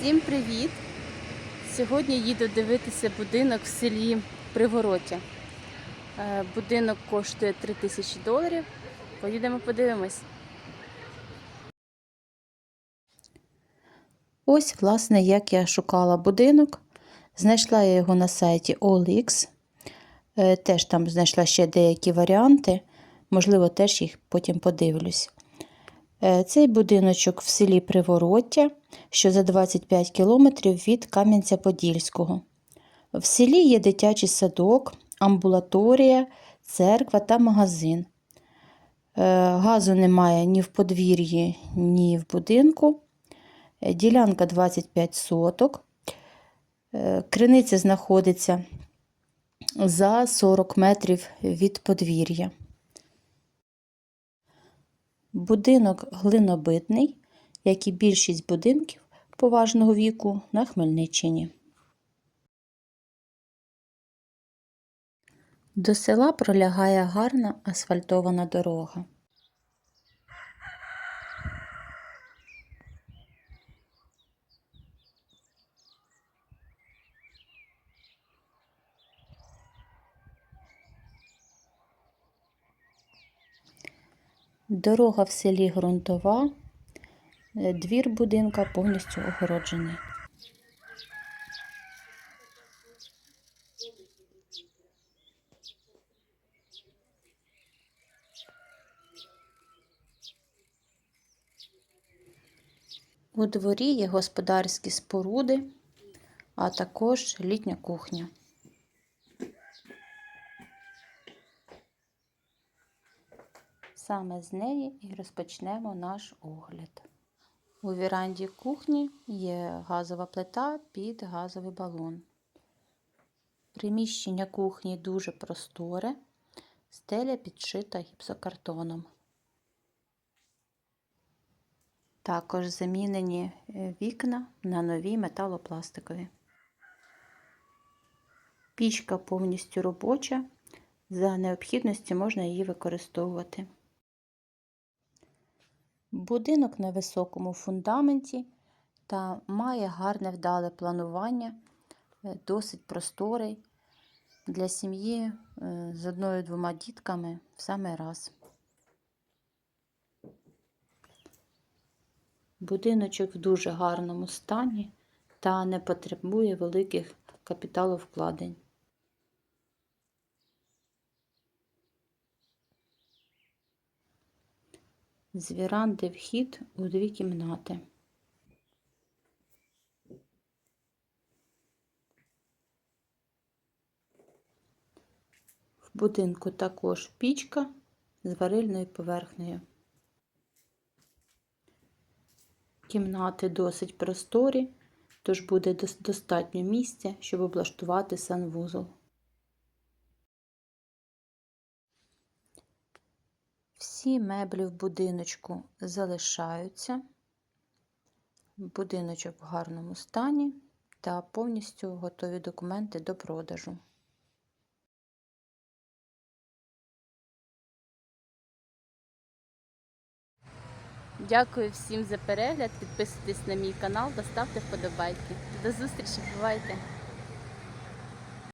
Всім привіт! Сьогодні їду дивитися будинок в селі Пригородя. Е, Будинок коштує 3 тисячі доларів. Поїдемо подивимось. Ось, власне, як я шукала будинок. Знайшла я його на сайті OLX. Е, Теж там знайшла ще деякі варіанти. Можливо, теж їх потім подивлюсь. Е, Цей будиночок в селі Привороття, що за 25 кілометрів від Кам'янця-Подільського. В селі є дитячий садок, амбулаторія, церква та магазин. Е, Газу немає ні в подвір'ї, ні в будинку. Е, Ділянка 25 соток. Криниця знаходиться за 40 метрів від подвір'я. Будинок глинобитний, як і більшість будинків поважного віку на Хмельниччині. До села пролягає гарна асфальтована дорога. Дорога в селі ґрунтова, е, двір будинка повністю огороджений. У дворі є господарські споруди, а також літня кухня. Саме з неї і розпочнемо наш огляд. У віранді кухні є газова плита під газовий балон. Приміщення кухні дуже просторе, стеля підшита гіпсокартоном. Також замінені е, вікна на нові металопластикові. Пічка повністю робоча, за необхідності можна її використовувати. Будинок на високому фундаменті та має гарне вдале планування, е, досить просторий для сім'ї е, з одною-двома дітками в самий раз. Будиночок в дуже гарному стані та не потребує великих капіталовкладень. З віранди вхід у дві кімнати. В будинку також пічка з варильною поверхнею. Кімнати досить просторі, тож буде достатньо місця, щоб облаштувати санвузол. Всі меблі в будиночку залишаються. Будиночок в гарному стані та повністю готові документи до продажу. Дякую всім за перегляд. Підписуйтесь на мій канал та ставте вподобайки. До зустрічі, бувайте!